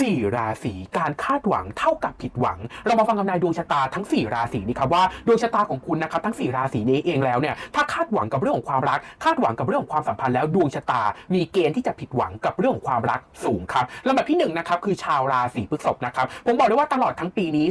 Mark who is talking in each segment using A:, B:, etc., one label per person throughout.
A: 4 ราศีการคาดหวังเท่ากับผิดหวัง เรามาฟังคำนายดวงชะตาทั้ง 4 ราศีนี้ครับว่าดวงชะตาของคุณนะครับทั้ง 4 ราศีนี้เองแล้วเนี่ยถ้าคาดหวังกับเรื่องของความรัก คาดหวังกับเรื่องของความสัมพันธ์แล้วดวงชะตา มีเกณฑ์ที่จะผิดหวังกับเรื่องของความรักสูงครับลำดับที่1นะครับคือชาวราศีพฤษภนะครับผมบอกเลยว่าตลอดทั้งปีนี้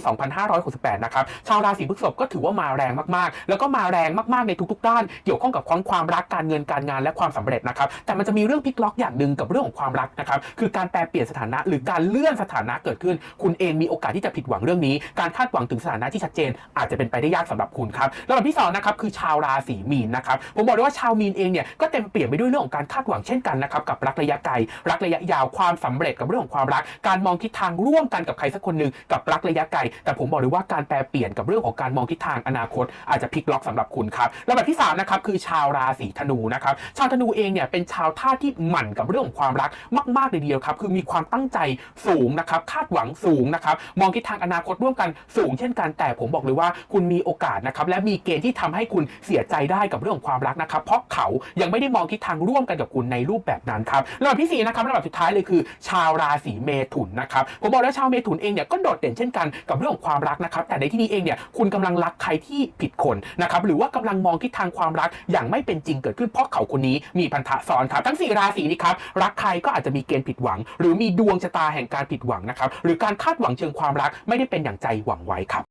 A: 2568 นะครับชาวราศีพฤษภก็ถือว่ามาแรงมากๆ แล้วก็มาแรงมากๆในทุกๆด้าน เกี่ยวข้องกับความความรักการเงินการงานและความสำเร็จนะครับแต่มันจะมีเรื่องพลิกล็อกอย่างหนึ่งกับเรื่องของความรักนะครับคือการแปลเปลี่ยนสถานะหรือการเลื่อนสถานะเกิดขึ้น คุณเองมีโอกาสที่จะผิดหวังเรื่องนี้ การคาดหวังถึงสถานะที่ชัดเจน อาจจะเป็นไปได้ยากสำหรับคุณครับลำดับที่สองนะครับคือชาวราศีมีนนะครับผมบอกเลยว่าชาวมีนเองเนี่ยก็เต็มเปี่ยมไปด้วยเรื่องของการคาดหวังเช่นกันนะครับกับรักระยะไกลรักระยะยาวความสำเร็จกับเรื่องของความรัก การมองทิศทางร่วมกันกับใครสักคนหนึ่งกับรักระยะไกลแต่ผมบอกเลยว่าการแปลเปลี่ยนกับเรื่องของการมองทิศทางอนาคต อาจจะพลิกล็อกสำหรับคุณครับลำดับที่สามนะครับคือชาวราศีธนูนะครับชาวธนูเองเนี่ยเป็นชาวท่าที่หมั่นกับเรื่องของความรักมากๆเลยเดียวครับคือมีความตั้งใจสูงนะครับคาดหวังสูงนะครับมองทิศทางอนาคตร่วมกันสูงเช่นกันแต่ผมบอกเลยว่าคุณมีโอกาสนะครับและมีเกณฑ์ที่ทำให้คุณเสียใจได้กับเรื่องของความรักนะครับ เพราะเขายังไม่ได้มองทิศทางร่วมกันกับคุณในรูปแบบนั้นครับลำดับที่สี่นะครับลำดับสุดท้ายเลยคือ ชาวราศีเมถุนนะครับผมบอกแล้วชาวเมถุนเองเนี่ยก็โดดเด่นเช่นกันกับเรื่องของความรักนะครับ แต่ในที่นี้เองเนี่ยคุณกำลังรักใครที่ผิดคนนะครับหรือว่ากำลังมองทิศทางความรักอย่างไม่เป็นจริงเกิดขึ้นเพราะเขาคนนี้มีพันธะซ้อนครับทั้งสี่ราศีนี้ครับรักใครก็อาจจะมีเกณฑ์ผิดหวัง หรือมีดวงชะตาแห่งการผิดหวังนะครับหรือการคาดหวังเชิงความรักไม่ได้เป็นอย่างใจหวังไว้ครับ